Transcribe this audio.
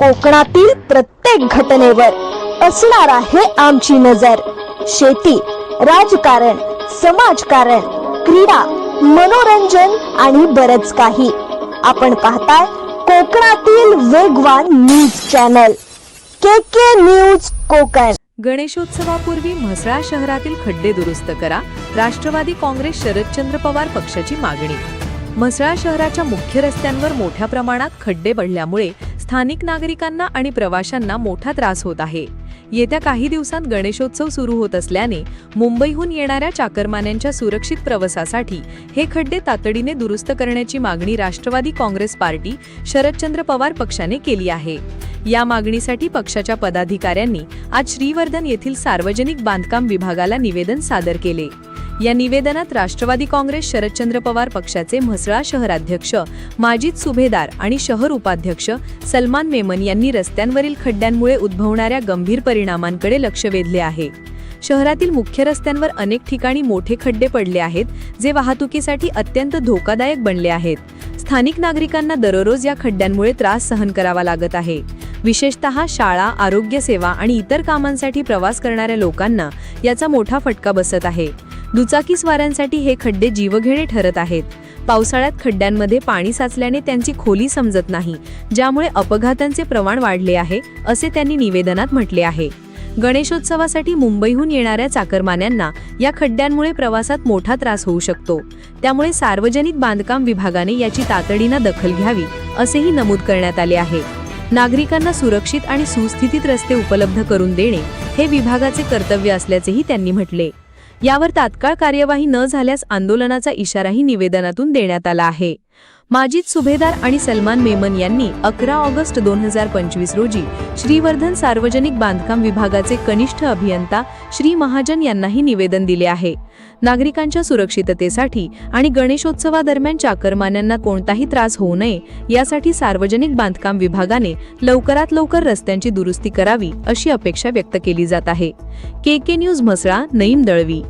कोकणातील प्रत्येक घटनेवर असणार आहे आमची नजर. शेती राजकारण समाजकारण क्रीडा मनोरंजन आणि बरच काही. आपण पाहताय कोकणातील वेगवान news channel. K K news Konkan. गणेशोत्सवापूर्वी Mhasala शहरातील खड्डे दुरुस्त करा. राष्ट्रवादी काँग्रेस शरदचंद्र पवार पक्षाची मागणी. म्हसळा शहराच्या मुख्य रस्त्यांवर मोठ्या प्रमाणात खड्डे पडल्यामुळे स्थानिक नागरिकांना आणि प्रवाशांना मोठा त्रास होत आहे. येत्या काही दिवसांत गणेशोत्सव सुरू होत असल्याने मुंबईहून येणाऱ्या चाकरमान्यांच्या सुरक्षित प्रवासासाठी हे खड्डे तातडीने दुरुस्त करण्याची मागणी राष्ट्रवादी काँग्रेस पार्टी शरदचंद्र पवार पक्षाने केली आहे. या मागणीसाठी पक्षाच्या पदाधिकाऱ्यांनी आज श्रीवर्धन येथील सार्वजनिक बांधकाम विभागाला निवेदन सादर केले. या निवेदनात राष्ट्रवादी काँग्रेस शरदचंद्र पवार पक्षाचे म्हसळा शहराध्यक्ष माजीद सुभेदार आणि शहर उपाध्यक्ष सलमान मेमन यांनी रस्त्यांवरील खड्ड्यांमुळे उद्भवणाऱ्या गंभीर परिणामांकडे लक्ष वेधले आहे. शहरातील मुख्य रस्त्यांवर अनेक ठिकाणी मोठे खड्डे पडले आहेत जे वाहतुकीसाठी अत्यंत धोकादायक बनले आहेत. स्थानिक नागरिकांना दररोज या खड्ड्यांमुळे त्रास सहन करावा लागत आहे. विशेषतः शाळा आरोग्य सेवा आणि इतर कामांसाठी प्रवास करणाऱ्या लोकांना याचा मोठा फटका बसत आहे. दुचाकीस्वारांसाठी हे खड्डे जीवघेणे ठरत आहेत. पावसाळ्यात खड्ड्यांमध्ये पाणी साचल्याने त्यांची खोली समजत नाही ज्यामुळे अपघातांचे प्रमाण वाढले आहे असे त्यांनी निवेदनात म्हटले आहे. गणेशोत्सवासाठी मुंबईहून येणाऱ्या चाकरमान्यांना या खड्ड्यांमुळे प्रवासात मोठा त्रास होऊ शकतो. त्यामुळे सार्वजनिक बांधकाम विभागाने याची तातडीनं दखल घ्यावी असेही नमूद करण्यात आले आहे. नागरिकांना सुरक्षित आणि सुस्थितीत रस्ते उपलब्ध करून देणे हे विभागाचे कर्तव्य असल्याचेही त्यांनी म्हटले. यावर तात्काळ कार्यवाही न झाल्यास आंदोलनाचा इशाराही निवेदनातून देण्यात आला आहे. माजीद सुभेदार आणि सलमान मेमन यांनी अकरा ऑगस्ट दोन हजार पंचवीस रोजी श्रीवर्धन सार्वजनिक बांधकाम विभागाचे कनिष्ठ अभियंता श्री महाजन यांनाही निवेदन दिले आहे. नागरिकांच्या सुरक्षिततेसाठी आणि गणेशोत्सवादरम्यान चाकरमान्यांना कोणताही त्रास होऊ नये यासाठी सार्वजनिक बांधकाम विभागाने लवकरात लवकर रस्त्यांची दुरुस्ती करावी अशी अपेक्षा व्यक्त केली जात आहे. K K news Mhasala Naeem Dalvi.